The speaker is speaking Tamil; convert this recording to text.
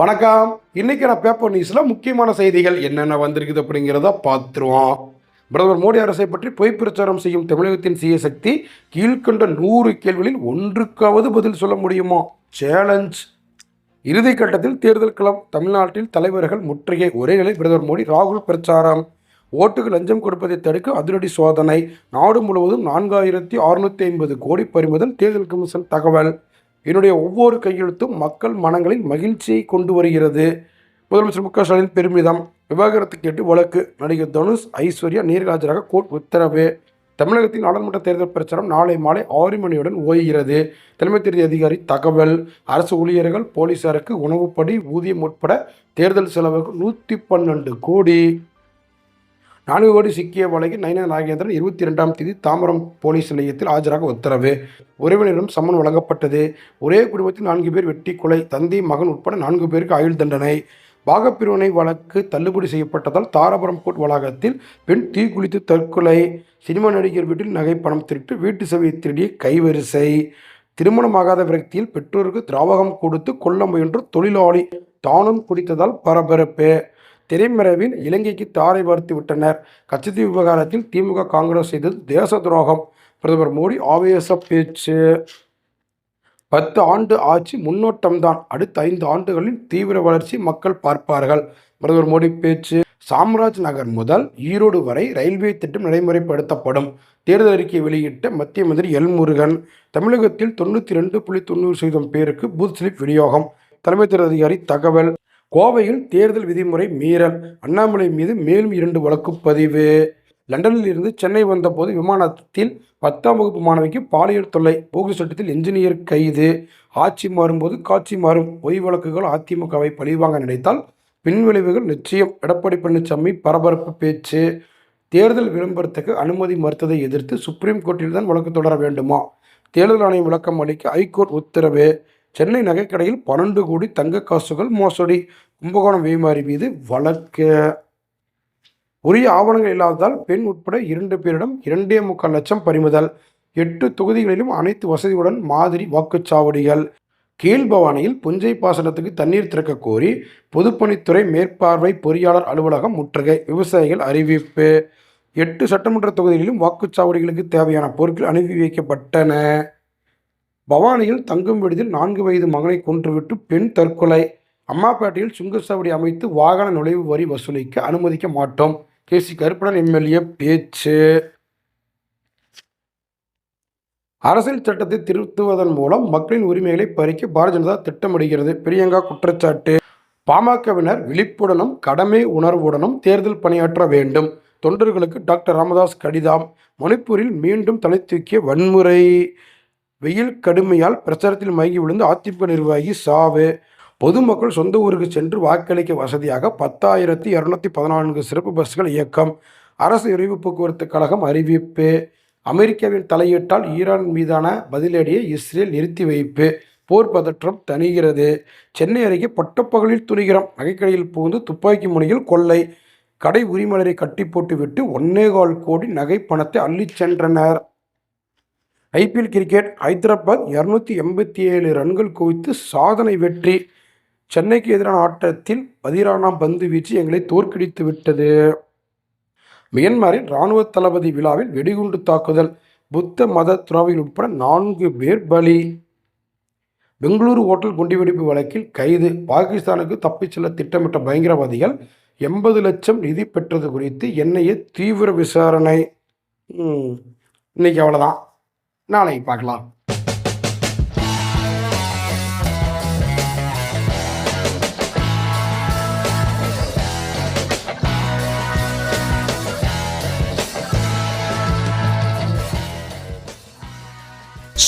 வணக்கம். இன்னைக்கு நான் பேப்பர் நியூஸில் முக்கியமான செய்திகள் என்னென்ன வந்திருக்குது அப்படிங்கிறத பார்த்துருவோம். பிரதமர் மோடி அரசை பற்றி பொய் பிரச்சாரம் செய்யும் தமிழகத்தின் சீய சக்தி கீழ்கண்ட நூறு கேள்விகளில் ஒன்றுக்காவது பதில் சொல்ல முடியுமா? சேலஞ்ச் இறுதி கட்டத்தில் தேர்தல் களம். தமிழ்நாட்டில் தலைவர்கள் முற்றுகை. ஒரே நிலை பிரதமர் மோடி ராகுல் பிரச்சாரம். ஓட்டுக்கு லஞ்சம் கொடுப்பதை தடுக்க அதிரடி சோதனை. நாடு முழுவதும் நான்காயிரத்தி அறுநூத்தி ஐம்பது கோடி பறிமுதல். தேர்தல் கமிஷன் தகவல். என்னுடைய ஒவ்வொரு கையெழுத்தும் மக்கள் மனங்களில் மகிழ்ச்சியை கொண்டு வருகிறது. முதலமைச்சர் மு க ஸ்டாலின் பெருமிதம். விவாகரத்து கேட்டு வழக்கு நடிகர் தனுஷ் ஐஸ்வர்யா நீர்ராஜராக கோர்ட் உத்தரவு. தமிழகத்தின் நாடாளுமன்ற தேர்தல் பிரச்சாரம் நாளை மாலை ஆறு மணியுடன் ஓய்கிறது. தலைமை தேர்தல் அதிகாரி தகவல். அரசு ஊழியர்கள் போலீசாருக்கு உணவுப்படி ஊதியம் உட்பட தேர்தல் செலவுக்கு நூற்றி பன்னெண்டு கோடி. நான்கு கோடி சிக்கிய வழக்கில் நயனா நாகேந்திரன் இருபத்தி ரெண்டாம் தேதி தாம்பரம் போலீஸ் நிலையத்தில் ஆஜராக உத்தரவு. உறவினரிடம் சம்மன் வழங்கப்பட்டது. ஒரே குடும்பத்தில் நான்கு பேர் வெட்டி கொலை தந்தை மகன் உட்பட நான்கு பேருக்கு ஆயுள் தண்டனை. பாகப்பிரிவினை வழக்கு தள்ளுபடி செய்யப்பட்டதால் தாராபுரம் கோர்ட் வளாகத்தில் பெண் தீக்குளித்து தற்கொலை சினிமா நடிகர் வீட்டில் நகை பணம் திருட்டு வீட்டு சபையை திருடிய கைவரிசை. திருமணமாகாத விரக்தியில் பெற்றோருக்கு திராவகம் கொடுத்து கொல்ல முயன்ற தொழிலாளி தானும் குடித்ததால் பரபரப்பு. திரைமறைவில் இலங்கைக்கு தாரை வார்த்து விட்டனர். கச்சத்தீவு விவகாரத்தில் திமுக காங்கிரஸ் செய்தது தேச துரோகம். பிரதமர் மோடி ஆவேச பேச்சு. பத்து ஆண்டு ஆட்சி முன்னோட்டம்தான். அடுத்த ஐந்து ஆண்டுகளில் தீவிர வளர்ச்சி மக்கள் பார்ப்பார்கள். பிரதமர் மோடி பேச்சு. சாம்ராஜ் நகர் முதல் ஈரோடு வரை ரயில்வே திட்டம் நடைமுறைப்படுத்தப்படும். தேர்தல் அறிக்கை வெளியிட்ட மத்திய மந்திரி எல் முருகன். தமிழகத்தில் தொண்ணூற்றி ரெண்டு புள்ளி தொண்ணூறு சதவீதம் பேருக்கு பூத் ஸ்லிப் விநியோகம். தலைமை தேர்தல் அதிகாரி தகவல். கோவையில் தேர்தல் விதிமுறை மீறல். அண்ணாமலை மீது மேலும் இரண்டு வழக்கு பதிவு. லண்டனில் இருந்து சென்னை வந்தபோது விமானத்தில் பத்தாம் வகுப்பு மாணவிக்கு பாலியல் தொல்லை போக்கு சட்டத்தில் என்ஜினியர் கைது. ஆட்சி மாறும்போது காட்சி மாறும் பொய் வழக்குகள் அதிமுகவை பழிவாங்க நினைத்தால் பின்விளைவுகள் நிச்சயம். எடப்பாடி பழனிசாமி பரபரப்பு பேச்சு. தேர்தல் விளம்பரத்துக்கு அனுமதி மறுத்ததை எதிர்த்து சுப்ரீம் கோர்ட்டில் தான் வழக்கு தொடர வேண்டுமா? தேர்தல் ஆணையம் விளக்கம் அளிக்க ஐகோர்ட் உத்தரவு. சென்னை நகைக்கடையில் பன்னெண்டு கோடி தங்க காசுகள் மோசடி. கும்பகோணம் வேமாரி மீது வழக்கு உரிய ஆவணங்கள் இல்லாததால் பெண் உட்பட இரண்டு பேரிடம் இரண்டே முக்கால் லட்சம் பறிமுதல் எட்டு தொகுதிகளிலும் அனைத்து வசதியுடன் மாதிரி வாக்குச்சாவடிகள். கீழ்பவானியில் புஞ்சை பாசனத்துக்கு தண்ணீர் திறக்க கோரி பொதுப்பணித்துறை மேற்பார்வை பொறியாளர் அலுவலகம் முற்றுகை விவசாயிகள் அறிவிப்பு. எட்டு சட்டமன்ற தொகுதிகளிலும் வாக்குச்சாவடிகளுக்கு தேவையான பொருட்கள் அனுப்பி வைக்கப்பட்டன. பவானியில் தங்கும் விடுதியில் நான்கு வயது மகனை கொன்றுவிட்டு பெண் தற்கொலை. அம்மாப்பேட்டையில் சுங்கச்சாவடி அமைத்து வாகன நுழைவு வரி வசூலிக்க அனுமதிக்க மாட்டோம். கே. சி. கருப்பணன் எம்எல்ஏ பேச்சு. அரசியல் சட்டத்தை திருத்துவதன் மூலம் மக்களின் உரிமைகளை பறிக்க பாரதிய ஜனதா திட்டமிடுகிறது. பிரியங்கா குற்றச்சாட்டு. பாமகவினர் விழிப்புடனும் கடமை உணர்வுடனும் தேர்தல் பணியாற்ற வேண்டும். தொண்டர்களுக்கு டாக்டர் ராமதாஸ் கடிதம். மணிப்பூரில் மீண்டும் தலை தூக்கிய வன்முறை. வெயில் கடுமையால் பிரச்சாரத்தில் மயங்கி விழுந்து அதிமுக நிர்வாகி சாவு. பொதுமக்கள் சொந்த ஊருக்கு சென்று வாக்களிக்க வசதியாக பத்தாயிரத்தி இரநூத்தி பதினான்கு சிறப்பு பஸ்கள் இயக்கம். அரசு விரைவு போக்குவரத்து கழகம் அறிவிப்பு. அமெரிக்காவின் தலையீட்டால் ஈரான் மீதான பதிலடியை இஸ்ரேல் நிறுத்தி வைப்பு. போர் பதற்றம் தணிகிறது. சென்னை அருகே பட்டப்பகலில் துணிகரம். நகைக்கடையில் புகுந்து துப்பாக்கி முனையில் கொள்ளை. கடை உரிமலரை கட்டி போட்டுவிட்டு ஒன்னேகால் கோடி நகை பணத்தை அள்ளிச் சென்றனர். ஐபிஎல் கிரிக்கெட் ஹைதராபாத் இரநூத்தி எண்பத்தி ஏழு ரன்கள் குவித்து சாதனை வெற்றி. சென்னைக்கு எதிரான ஆட்டத்தில் பதிரானாம் பந்து வீச்சு எங்களை தோற்கடித்து விட்டது. மியன்மாரில் இராணுவ தளபதி விழாவில் வெடிகுண்டு தாக்குதல். புத்த மத துறவிகள் உட்பட நான்கு பேர் பலி. பெங்களூரு ஓட்டல் குண்டுவெடிப்பு வழக்கில் கைது. பாகிஸ்தானுக்கு தப்பிச் செல்ல திட்டமிட்ட பயங்கரவாதிகள் எண்பது லட்சம் நிதி பெற்றது குறித்து என்ஐஏ தீவிர விசாரணை. இன்னைக்கு அவ்வளோதான் நாளைக்கு பார்க்கலாம்.